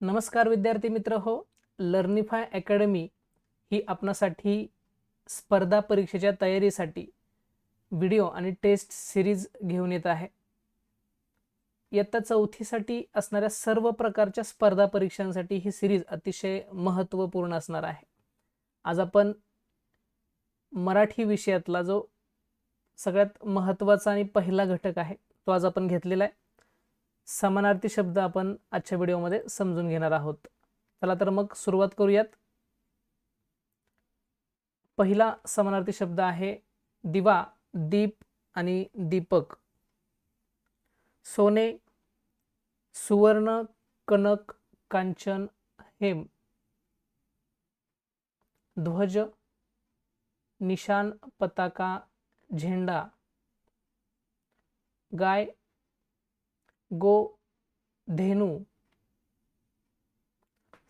नमस्कार विद्यार्थी मित्र हो लर्निफाय अकॅडमी ही आपणासाठी स्पर्धा परीक्षेच्या तयारीसाठी व्हिडिओ आणि टेस्ट सिरीज घेऊन येत आहे. इयत्ता चौथीसाठी असणाऱ्या सर्व प्रकारच्या स्पर्धा परीक्षांसाठी ही सिरीज अतिशय महत्त्वपूर्ण असणार आहे. आज आपण मराठी विषयातला जो सगळ्यात महत्त्वाचा आणि पहिला घटक आहे तो आज आपण घेतलेला आहे. समानार्थी शब्द आपण आजच्या व्हिडिओमध्ये समजून घेणार आहोत. चला तर मग सुरुवात करूयात. पहिला समानार्थी शब्द आहे दिवा दीप आणि दीपक. सोने सुवर्ण कनक कांचन हेम. ध्वज निशान पताका झेंडा. गाय गो धेनू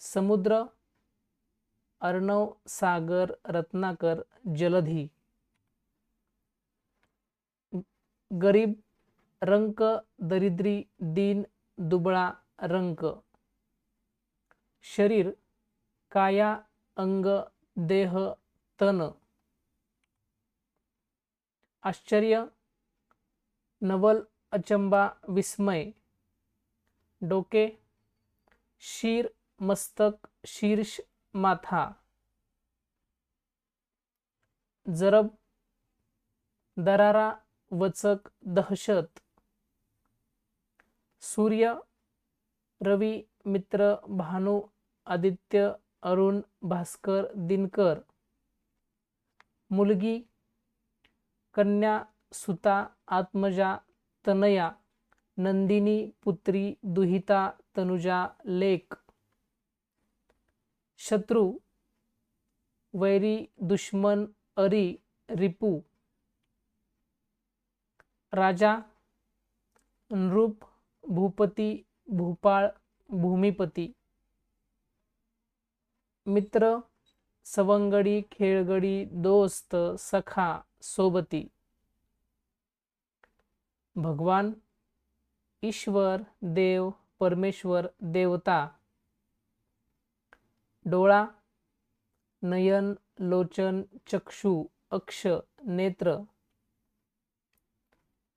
समुद्र अर्णव सागर रत्नाकर जलधी गरीब रंक दरिद्री दीन दुबळा रंक शरीर काया अंग देह तन आश्चर्य नवल अचंबा विस्मय. डोके. शीर मस्तक शीर्ष माथा. जरब. दरारा वचक दहशत. सूर्य. रवी मित्र भानू आदित्य अरुण भास्कर दिनकर. मुलगी. कन्या सुता आत्मजा तनया नंदिनी पुत्री दुहिता तनुजा लेक. शत्रू वैरी दुश्मन अरी रिपू. राजा नृप भूपती भूपाळ भूमिपती. मित्र सवंगडी खेळगडी दोस्त सखा सोबती. भगवान ईश्वर देव परमेश्वर देवता. डोळा नयन लोचन चक्षु अक्ष नेत्र.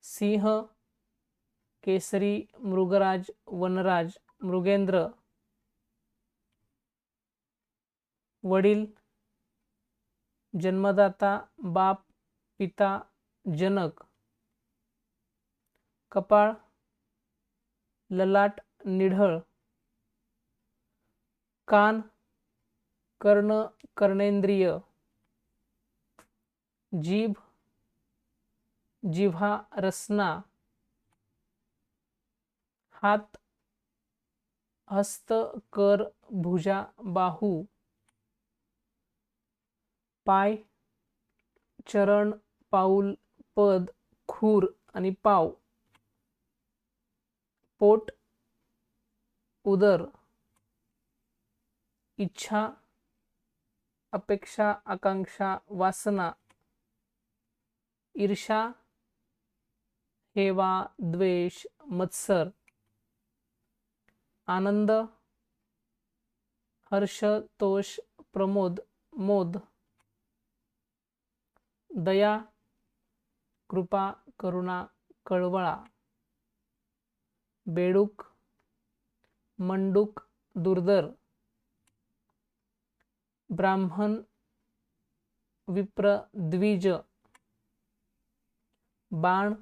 सिंह केसरी मृगराज वनराज मृगेंद्र. वडील जन्मदाता बाप पिता जनक. कपाळ ललाट निढळ कान कर्ण कर्णेंद्रिय जीभ जिव्हा रसना हात हस्त कर भुजा बाहू पाय चरण पाऊल पद खूर आणि पाव. पोट उदर इच्छा अपेक्षा आकांक्षा वासना ईर्षा हेवा द्वेष मत्सर आनंद हर्ष तोष प्रमोद मोद दया कृपा करुणा कळवळा. बेडूक मंडूक दुर्धर ब्राह्मण विप्र द्विज बाण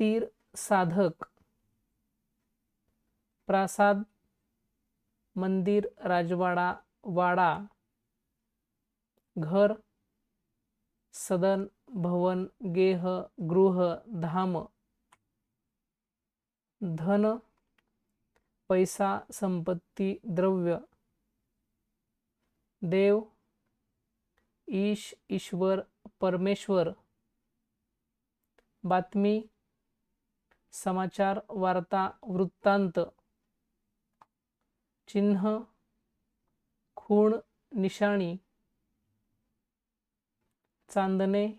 तीर साधक प्रासाद मंदिर राजवाडा वाडा घर सदन भवन गेह गृह धाम धन पैसा संपत्ती द्रव्य. देव ईश ईश्वर परमेश्वर. बातमी समाचार वार्ता वृत्तांत. चिन्ह खूण निशाणी. चांदणे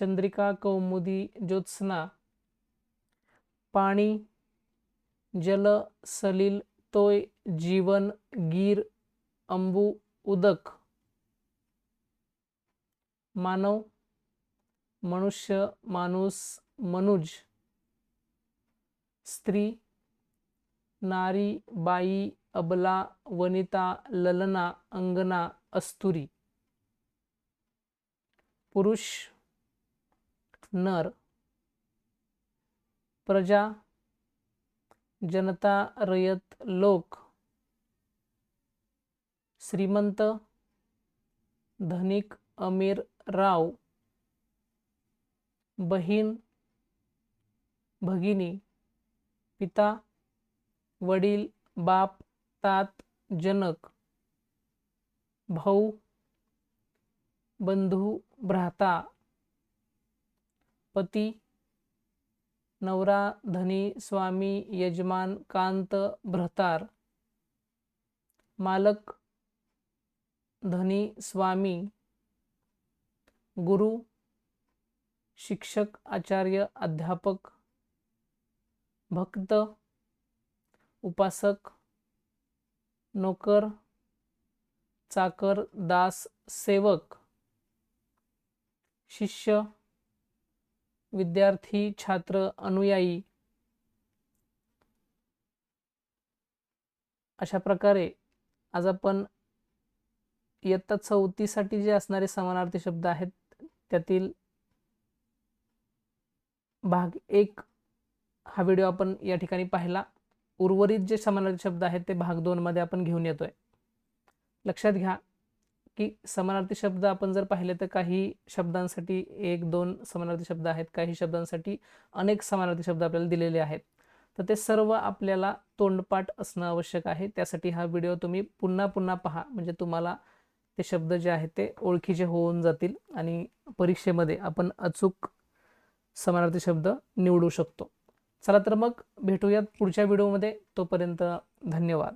चंद्रिका कौमुदी ज्योत्स्ना. पाणी जल सलील तोय जीवन गीर अंबू उदक. मानव मनुष्य माणूस मनुज. स्त्री नारी बाई अबला वनिता ललना अंगना अस्तुरी. पुरुष नर. प्रजा जनता रयत लोक श्रीमंत धनिक अमीर राव बहीण भगिनी पिता वडील बाप तात जनक भाऊ बंधू भ्राता पती नवरा धनी स्वामी यजमान कांत भ्रतार. मालक धनी स्वामी. गुरु शिक्षक आचार्य अध्यापक. भक्त उपासक. नोकर चाकर दास सेवक. शिष्य विद्यार्थी छात्र अनुयायी अशा प्रकारे आज आपण इयत्ता चौथीसाठी जे असणारे समानार्थी शब्द आहेत त्यातील भाग एक हा व्हिडिओ आपण या ठिकाणी पाहिला. उर्वरित जे समानार्थी शब्द आहेत ते भाग दोनमध्ये आपण घेऊन येतोय. लक्षात घ्या. की समानार्थी शब्द आपण जर पाहिले तर काही शब्दांसाठी एक दोन समानार्थी शब्द आहेत. काही शब्दांसाठी अनेक समानार्थी शब्द आपल्याला दिलेले आहेत. तर ते सर्व आपल्याला तोंडपाठ असणं आवश्यक आहे. त्यासाठी हा व्हिडिओ तुम्ही पुन्हा पुन्हा पहा. म्हणजे तुम्हाला ते शब्द जे आहेत ते ओळखीचे होऊन जातील आणि परीक्षेमध्ये आपण अचूक समानार्थी शब्द निवडू शकतो. चला तर मग भेटूयात पुढच्या व्हिडिओमध्ये. तोपर्यंत धन्यवाद.